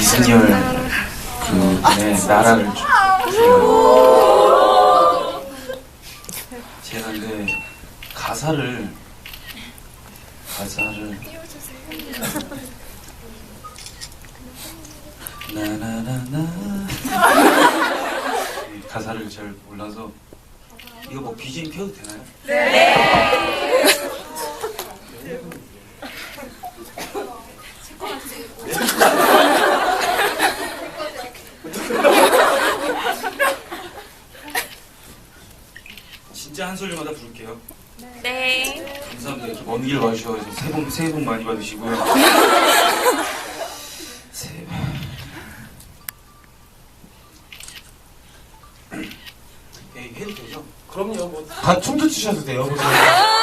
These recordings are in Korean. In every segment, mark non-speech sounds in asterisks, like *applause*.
이승열 그분의 나라를 제가 근데 가사를 가사를 나나나나. 가사를 잘 몰라서 이거 뭐 BGM 켜도 되나요? 진짜 한 소절마다 부를게요. 네. 감사합니다. 이렇게 먼길 와주셔서 새해 복, 새해 복 많이 받으시고요. *laughs* 새해 예, 해도 되죠? 그럼요. 뭐 다 춤도 추셔도 돼요. 뭐. *laughs*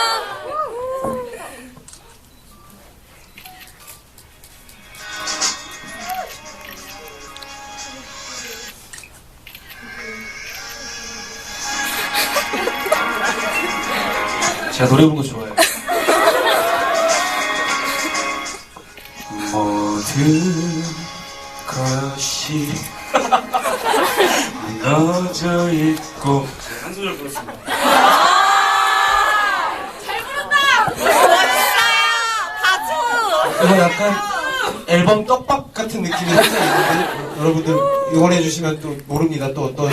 제가 노래 부르는 거 좋아해요. 모든 것이 무너져 있고 제가 한 소절 부르겠습니다. 이거 약간 앨범 떡밥 같은 느낌이 살짝 있는데 여러분들 응원해 주시면 또 모릅니다. 또 어떤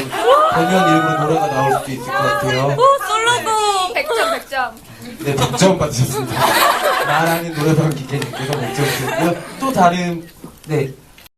공연 일부러 노래가 나올 수도 있을 것 같아요. 솔로곡 100점 100점. 네, 100점 받으셨습니다. 나라는 노래방 기계님께서 100점 주셨고요. 또 다른 네